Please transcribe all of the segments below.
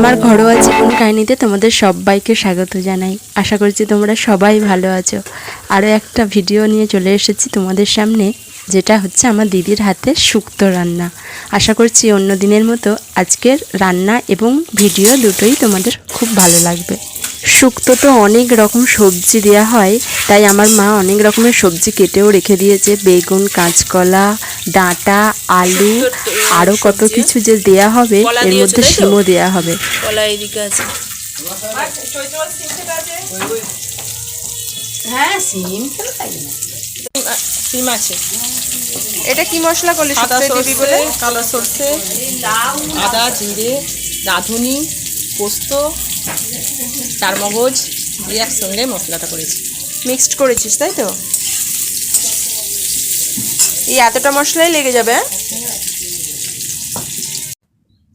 আমার ঘরোয়া জীবন কাহিনীতে তোমাদের সবাইকে স্বাগত জানাই। আশা করছি তোমরা সবাই ভালো আছো। আরও একটা ভিডিও নিয়ে চলে এসেছি তোমাদের সামনে, যেটা হচ্ছে আমার দিদির হাতে শুক্তো রান্না। আশা করছি অন্য দিনের মতো আজকের রান্না এবং ভিডিও দুটোই তোমাদের খুব ভালো লাগবে। শুক্তো তো অনেক রকম সবজি দেওয়া হয়, তাই আমার মা অনেক রকমের সবজি কেটেও রেখে দিয়েছে। বেগুন, কাঁচকলা ডাঁটা আলু আরও কত কিছু যে দেয়া হবে এর মধ্যে শিমও দেয়া হবে। কলা এদিকে আছে। হ্যাঁ সিম আছে। এটা কি মশলা করলে সাদা দিবি বলে? কালো সর্ষে আদা জিরে রাঁধুনি পোস্ত চারমগজ দিয়ে একসঙ্গে মশলাটা করেছি। মিক্সড করেছিস তাই তো? এই এতটা মশলাই লেগে যাবে?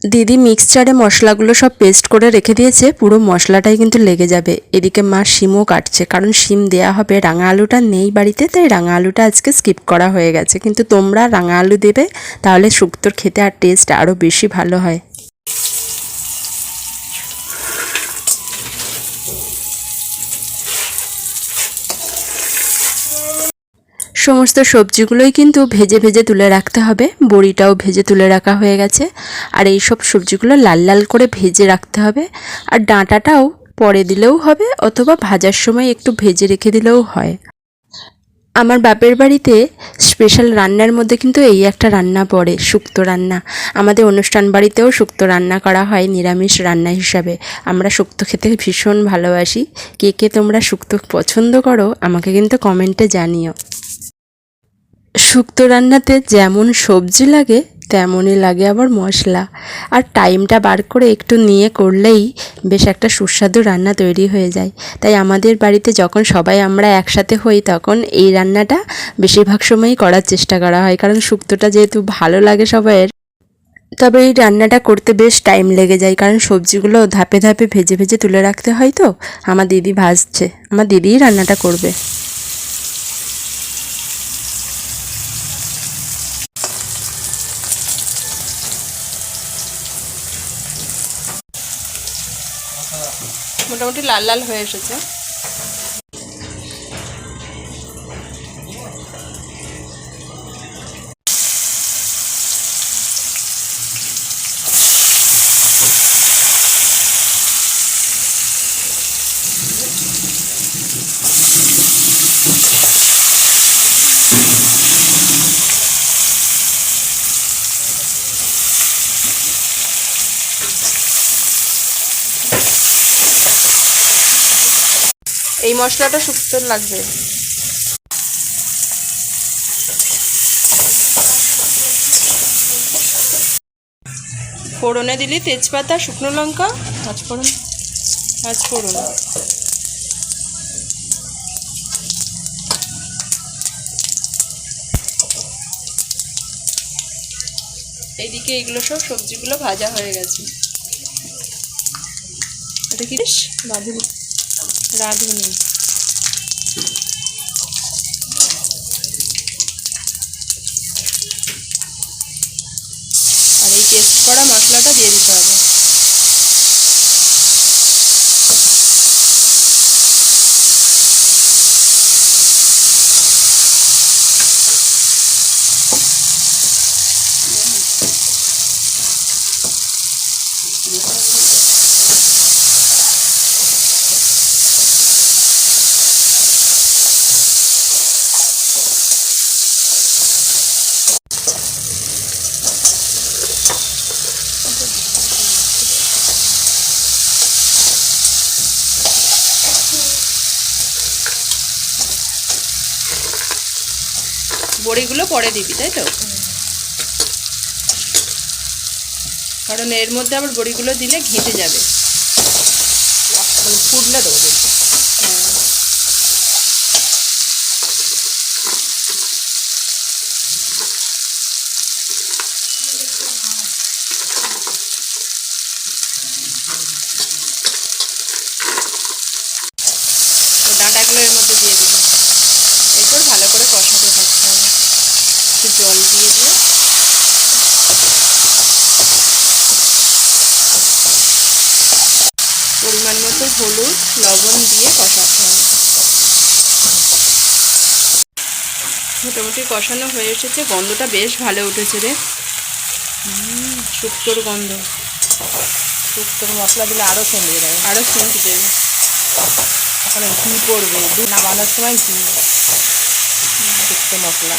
দিদি মিক্সচারে মশলাগুলো সব পেস্ট করে রেখে দিয়েছে, পুরো মশলাটাই কিন্তু লেগে যাবে। এদিকে মা শিমও কাটছে, কারণ শিম দেয়া হবে, রাঙা আলুটা নেই বাড়িতে, তাই রাঙা আলুটা আজকে স্কিপ করা হয়ে গেছে। কিন্তু তোমরা রাঙা আলু দেবে, তাহলে শুক্তোর খেতে আর টেস্ট আরও বেশি ভালো হয়। সমস্ত সবজিগুলোই কিন্তু ভেজে ভেজে তুলে রাখতে হবে। বড়িটাও ভেজে তুলে রাখা হয়ে গেছে। আর এই সব সবজিগুলো লাল লাল করে ভেজে রাখতে হবে। আর ডাঁটাটাও পরে দিলেও হবে অথবা ভাজার সময় একটু ভেজে রেখে দিলেও হয়। আমার বাপের বাড়িতে স্পেশাল রান্নার মধ্যে কিন্তু এই একটা রান্না পড়ে, শুক্তো রান্না। আমাদের অনুষ্ঠান বাড়িতেও শুক্তো রান্না করা হয় নিরামিষ রান্না হিসাবে। আমরা শুক্তো খেতে ভীষণ ভালোবাসি। কে কে তোমরা শুক্তো পছন্দ করো আমাকে কিন্তু কমেন্টে জানিও। শুক্তো রান্নাতে যেমন সবজি লাগে, তেমনই লাগে আবার মশলা। আর টাইমটা বার করে একটু নিয়ে করলেই বেশ একটা সুস্বাদু রান্না তৈরি হয়ে যায়। তাই আমাদের বাড়িতে যখন সবাই আমরা একসাথে হই, তখন এই রান্নাটা বেশিরভাগ সময়ই করার চেষ্টা করা হয়। কারণ শুক্তোটা যেহেতু ভালো লাগে সবাইয়ের, তবে এই রান্নাটা করতে বেশ টাইম লেগে যায়। কারণ সবজিগুলো ধাপে ধাপে ভেজে ভেজে তুলে রাখতে হয় তো। আমার দিদি ভাজছে, আমার দিদিই রান্নাটা করবে। মোটামুটি লাল লাল হয়ে এসেছে। এই মশলাটা শুক্তোর লাগবে। ফোড়নে দিলি তেজপাতা, শুকনো লঙ্কা পাঁচফোড়ন পাঁচফোড়ন এইদিকে এগুলো সব সবজিগুলো ভাজা হয়ে গেছে। এটা কি রে? রাঁধুনি। আর এই পেস্ট করা মশলাটা দিয়ে দিতে হবে। বড়িগুলো পরে দিবি তাই তো? কারণ এর মধ্যে আবার বড়িগুলো দিলে ঘেঁটে যাবে। ফুটলে দেবো ডাঁটাগুলো এর মধ্যে দিয়ে দিবি এরপর ভালো করে কষাতে থাকতে হবে একটু জল দিয়ে দিয়ে পরিমাণ মতো হলুদ লবণ দিয়ে কষাতে হবে। মোটামুটি কষানো হয়ে এসেছে গন্ধটা বেশ ভালো উঠেছে রে। শুক্তোর গন্ধ। শুক্তোর মশলা দিলে আরও হয়ে যাবে। আরও সেন্ট দেবে ওখানে ঘি পড়বে। দুধ নামানোর সময় ঘি। শুক্তো মশলা।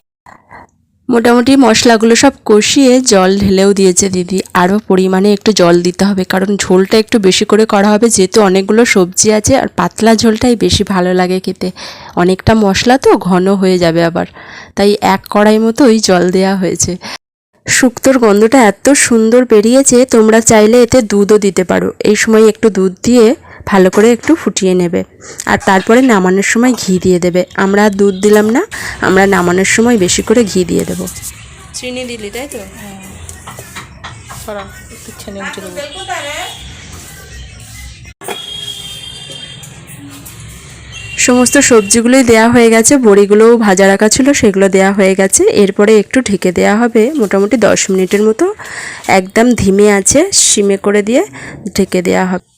মোটামুটি মশলাগুলো সব কষিয়ে জল ঢেলেও দিয়েছে দিদি। আরও পরিমাণে একটু জল দিতে হবে, কারণ ঝোলটা একটু বেশি করে করা হবে, যেহেতু অনেকগুলো সবজি আছে আর পাতলা ঝোলটাই বেশি ভালো লাগে খেতে। অনেকটা মশলা তো ঘন হয়ে যাবে আবার, তাই এক কড়াই মতোই জল দেওয়া হয়েছে। শুক্তোর গন্ধটা এত সুন্দর বেরিয়েছে, তোমরা চাইলে এতে দুধও দিতে পারো। এই সময় একটু দুধ দিয়ে ভালো করে একটু ফুটিয়ে নেবে। আর তারপরে নামানোর সময় ঘি দিয়ে দেবে। আমরা দুধ দিলাম না আমরা নামানোর সময় বেশি করে ঘি দিয়ে দেবো। চিনি দিলি তাই তো? দেবো। সমস্ত সবজিগুলোই দেওয়া হয়ে গেছে। বড়িগুলোও ভাজা রাখা ছিল সেগুলো দেওয়া হয়ে গেছে। এরপরে একটু ঢেকে দেওয়া হবে মোটামুটি দশ মিনিটের মতো। একদম ধিমে আছে সিমে করে দিয়ে ঢেকে দেওয়া হবে।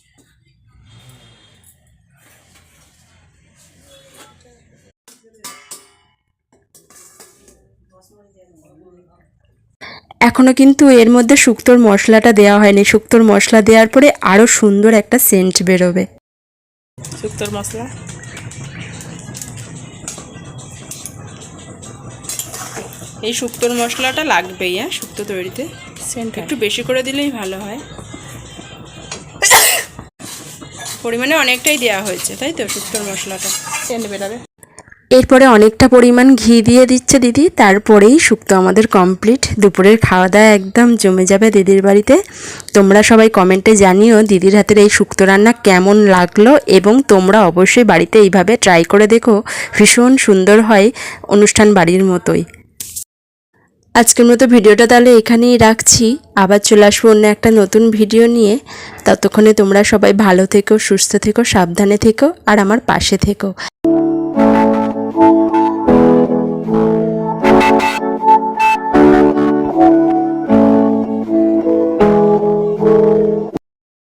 এখনও কিন্তু এর মধ্যে শুক্তোর মশলাটা দেওয়া হয়নি। শুক্তোর মশলা দেওয়ার পরে আরও সুন্দর একটা সেন্ট বেরোবে। শুক্তোর মশলা। এই শুক্তোর মশলাটা লাগবেই হ্যাঁ শুক্তো তৈরিতে। সেন্ট একটু বেশি করে দিলেই ভালো হয়। পরিমাণে অনেকটাই দেওয়া হয়েছে তাই তো? শুক্তোর মশলাটা। সেন্ট বেরাবে। এরপরে অনেকটা পরিমাণ ঘি দিয়ে দিচ্ছে দিদি, তারপরেই শুক্তো আমাদের কমপ্লিট দুপুরের খাওয়া দাওয়া একদম জমে যাবে দিদির বাড়িতে। তোমরা সবাই কমেন্টে জানিও দিদির হাতের এই শুক্তো রান্না কেমন লাগল এবং তোমরা অবশ্যই বাড়িতে এইভাবে ট্রাই করে দেখো, ভীষণ সুন্দর হয় অনুষ্ঠান বাড়ির মতোই। আজকের মতো ভিডিওটা তাহলে এখানেই রাখছি। আবার চলে আসব অন্য একটা নতুন ভিডিও নিয়ে। ততক্ষণে তোমরা সবাই ভালো থেকো, সুস্থ থেকো, সাবধানে থেকো, আর আমার পাশে থেকো।